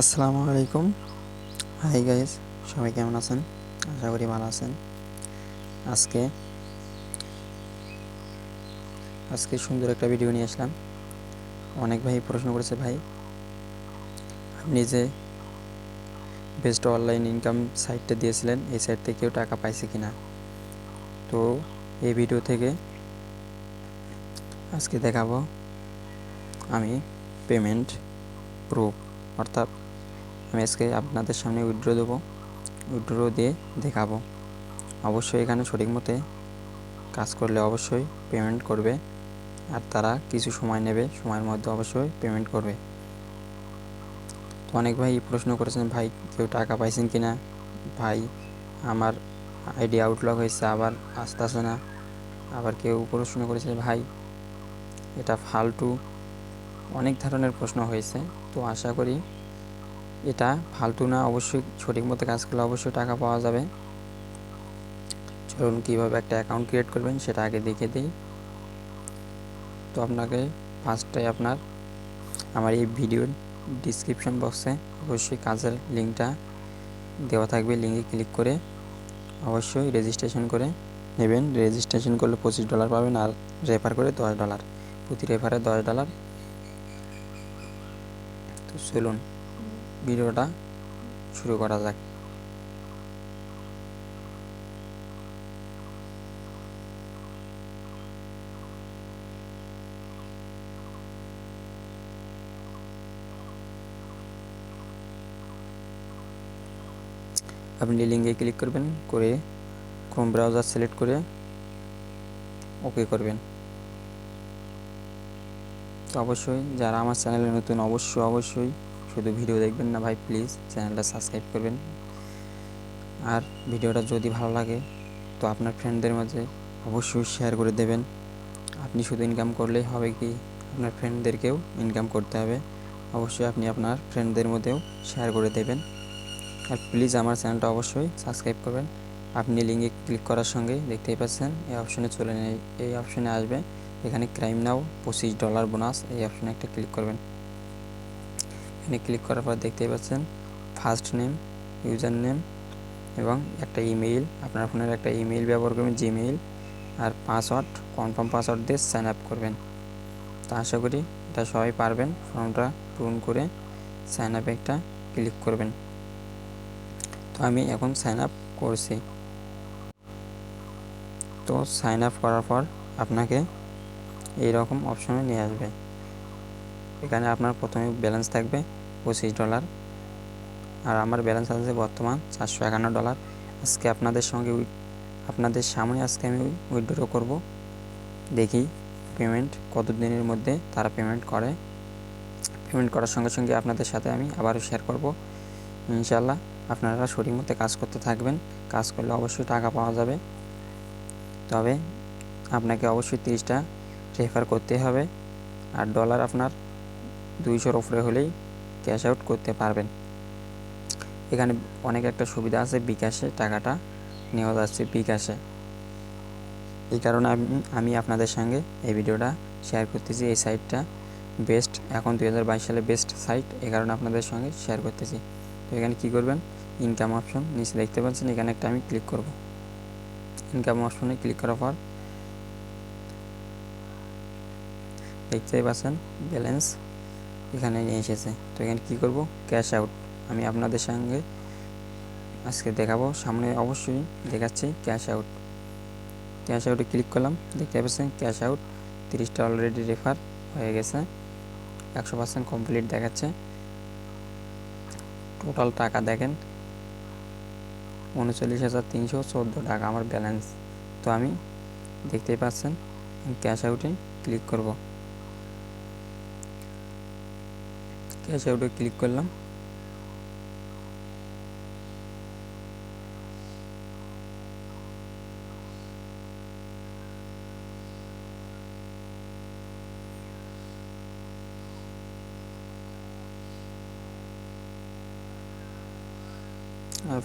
আসসালামু আলাইকুম। Hi guys সবাই কেমন আছেন? আশা করি ভালো আছেন। আজকে আজকে সুন্দর একটা ভিডিও নিয়ে আসলাম। অনেক ভাই প্রশ্ন করেছে, ভাই, আপনি যে বেস্ট অনলাইন ইনকাম সাইটটা দিয়েছিলেন, এই সাইট থেকেও টাকা পাইছে কিনা? তো এই ভিডিও থেকে আজকে দেখাবো আমি পেমেন্ট প্রুফ অর্থাৎ আমি আজকে আপনাদের সামনে উইড্রো দেবো। উইড্রো দিয়ে দেখাবো। অবশ্যই এখানে সঠিক মতে কাজ করলে অবশ্যই পেমেন্ট করবে। আর তারা কিছু সময় নেবে, সময়ের মধ্যে অবশ্যই পেমেন্ট করবে। তো অনেক ভাই প্রশ্ন করেছেন, ভাই, কেউ টাকা পাইছেন কি না ভাই, আমার আইডি আউটলক হয়েছে, আবার আসতেছে না। আবার কেউ প্রশ্ন করেছে, ভাই, এটা ফালতু। অনেক ধরনের প্রশ্ন হয়েছে। তো আশা করি এটা ফালতু না, অবশ্যই সঠিক মতো কাজ করলে অবশ্যই টাকা পাওয়া যাবে। চলুন কীভাবে একটা অ্যাকাউন্ট ক্রিয়েট করবেন, সেটা আগে দেখে দিই। তো আপনাকে ফার্স্টে আপনার, আমার এই ভিডিওর ডিসক্রিপশন বক্সে অবশ্যই কাজের লিঙ্কটা দেওয়া থাকবে। লিঙ্কে ক্লিক করে অবশ্যই রেজিস্ট্রেশন করে নেবেন। রেজিস্ট্রেশন করলে পঁচিশ ডলার পাবেন আর রেফার করে দশ ডলার প্রতি রেফারে দশ ডলার তো চলুন। ভিডিওটা শুরু করা যাক। আপনি লিঙ্কে ক্লিক করবেন, করে ক্রোম ব্রাউজার সিলেক্ট করে ওকে করবেন। তো অবশ্যই, যারা আমার চ্যানেলে নতুন, অবশ্যই অবশ্যই শুধু ভিডিও দেখবেন না ভাই, প্লিজ চ্যানেলটা সাবস্ক্রাইব করবেন। আর ভিডিওটা যদি ভালো লাগে, তো আপনার ফ্রেন্ডদের মাঝে অবশ্যই শেয়ার করে দেবেন। আপনি শুধু ইনকাম করলেই হবে কি? আপনার ফ্রেন্ডদেরকেও ইনকাম করতে হবে। অবশ্যই আপনি আপনার ফ্রেন্ডদের মধ্যেও শেয়ার করে দেবেন। আর প্লিজ আমার চ্যানেলটা অবশ্যই সাবস্ক্রাইব করবেন। আপনি লিঙ্কে ক্লিক করার সঙ্গে দেখতেই পাচ্ছেন, এই অপশনে চলে নেই। এই অপশনে আসবে, এখানে ক্রাইম নাও পঁচিশ ডলার বোনাস এই অপশনে একটা ক্লিক করবেন। এখানে ক্লিক করার পর দেখতেই পাচ্ছেন ফার্স্ট নেম ইউজার নেম এবং একটা ইমেইল আপনার ফোনের একটা ইমেইল ব্যবহার করবেন জিমেইল আর পাসওয়ার্ড কনফার্ম পাসওয়ার্ড দিয়ে সাইন আপ করবেন। তো আশা করি এটা সবাই পারবেন, ফর্মটা পূরণ করে সাইন আপে একটা ক্লিক করবেন। তো আমি এখন সাইন আপ করছি। তো সাইন আপ করার পর আপনাকে এই রকম অপশনে নিয়ে আসবে। এখানে আপনার প্রথমে ব্যালেন্স থাকবে। পঁচিশ ডলার। আর আমার ব্যালেন্স আছে বর্তমান চারশো একান্ন ডলার। আজকে আপনাদের সঙ্গে আপনাদের সামনে আজকে আমি উইথড্র করব। দেখি পেমেন্ট কত দিনের মধ্যে তারা পেমেন্ট করে। পেমেন্ট করার সঙ্গে সঙ্গে আপনাদের সাথে আমি আবারও শেয়ার করব। ইনশাল্লাহ আপনারা সঠিক মতো কাজ করতে থাকবেন। কাজ করলে অবশ্যই টাকা পাওয়া যাবে। তবে আপনাকে অবশ্যই তিরিশটা রেফার করতে হবে। আর ডলার আপনার দুইশোর ওপরে হলেই ক্যাশ আউট করতে পারবেন। এখানে অনেক একটা সুবিধা আছে বিকাশে টাকাটা নেওয়া যাচ্ছে বিকাশে। এই কারণে আমি আপনাদের সঙ্গে এই ভিডিওটা শেয়ার করতেছি, এই সাইটটা বেস্ট এখন দু হাজার বাইশ সালে বেস্ট সাইট এই কারণে আপনাদের সঙ্গে শেয়ার করতেছি। তো এখানে কী করবেন? ইনকাম অপশন নিচে দেখতে পাচ্ছেন, এখানে একটা আমি ক্লিক করব। ইনকাম অপশনে ক্লিক করার পর দেখতেই পাচ্ছেন ব্যালেন্স এখানে নিয়ে এসেছে। তো এখানে কী করব? ক্যাশ আউট আমি আপনাদের সঙ্গে আজকে দেখাবো। সামনে অবশ্যই দেখাচ্ছি ক্যাশ আউট ক্যাশ আউটে ক্লিক করলাম। দেখতে পাচ্ছেন ক্যাশ আউট তিরিশটা অলরেডি রেফার হয়ে গেছে। একশো পার্সেন্ট কমপ্লিট দেখাচ্ছে। টোটাল টাকা দেখেন। উনচল্লিশ হাজার তিনশো চোদ্দ টাকা আমার ব্যালেন্স তো আমি দেখতেই পাচ্ছেন। ক্যাশ আউটে ক্লিক করব। ক্যাশ আউটে ক্লিক করলাম।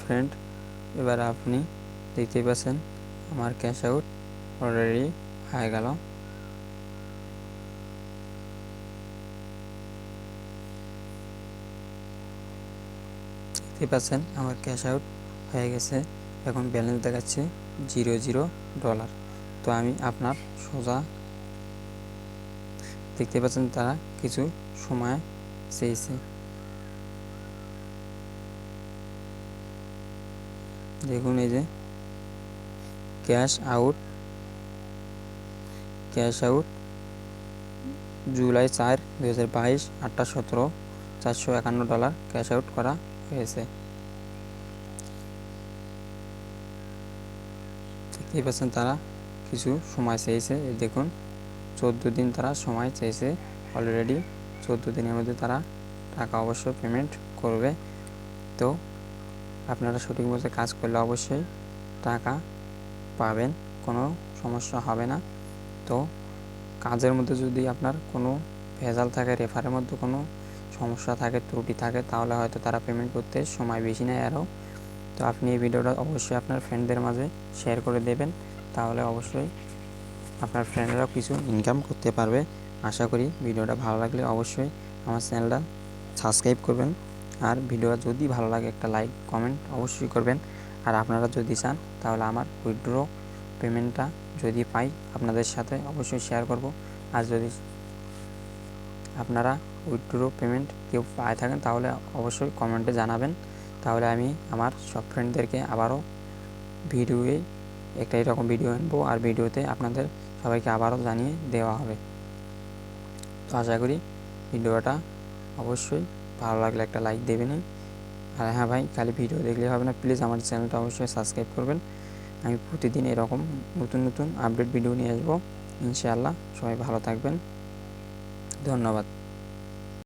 ফ্রেন্ড এবার আপনি দেখতেই পাচ্ছেন, আমার ক্যাশ আউট অলরেডি হয়ে গেল। দেখতে পাচ্ছেন আমার ক্যাশ আউট হয়ে গেছে। এখন ব্যালেন্স দেখাচ্ছে জিরো জিরো ডলার। তো আমি আপনার সোজা দেখতে পাচ্ছেন তারা কিছু সময় চেয়েছে। দেখুন এই যে cash out cash out July চার দু হাজার বাইশ, আটটা সতেরো, চারশো একান্ন ডলার ক্যাশ আউট করা হয়েছে। দেখতেই পাচ্ছেন তারা কিছু সময় চেয়েছে দেখুন, চোদ্দ দিন তারা সময় চেয়েছে। অলরেডি চোদ্দ দিনের মধ্যে তারা টাকা অবশ্যই পেমেন্ট করবে। তো আপনারা সঠিক মতো কাজ করলে অবশ্যই টাকা পাবেন, কোনো সমস্যা হবে না। তো কাজের মধ্যে যদি আপনার কোনো ভেজাল থাকে রেফারের মধ্যে কোনো সমস্যা থাকে, ত্রুটি থাকে, তাহলে হয়তো তারা পেমেন্ট করতে সময় বেশি নেয় আরও। তো আপনি এই ভিডিওটা অবশ্যই আপনার ফ্রেন্ডদের মাঝে শেয়ার করে দেবেন। তাহলে অবশ্যই আপনার ফ্রেন্ডরাও কিছু ইনকাম করতে পারবে। আশা করি ভিডিওটা ভালো লাগলে অবশ্যই আমার চ্যানেলটা সাবস্ক্রাইব করবেন। আর ভিডিও যদি ভালো লাগে একটা লাইক কমেন্ট অবশ্যই করবেন। আর আপনারা যদি চান, তাহলে আমার উইথড্র পেমেন্টটা যদি পাই, আপনাদের সাথে অবশ্যই শেয়ার করব। আর যদি আপনারা উইথড্র পেমেন্ট কেউ পায় থাকেন, তাহলে অবশ্যই কমেন্টে জানাবেন। তাহলে আমি আমার সব ফ্রেন্ডদেরকে আবারও ভিডিওয়ে একটা এরকম ভিডিও আনব আর ভিডিওতে আপনাদের সবাইকে আবারও জানিয়ে দেওয়া হবে। তো আশা করি ভিডিওটা অবশ্যই ভালো লাগলে একটা লাইক দেবেনই। আর হ্যাঁ ভাই, খালি ভিডিও দেখলে হবে না প্লিজ আমার চ্যানেলটা অবশ্যই সাবস্ক্রাইব করবেন। আমি প্রতিদিন এরকম নতুন নতুন আপডেট ভিডিও নিয়ে আসব। ইনশাআল্লাহ সবাই ভালো থাকবেন। ধন্যবাদ।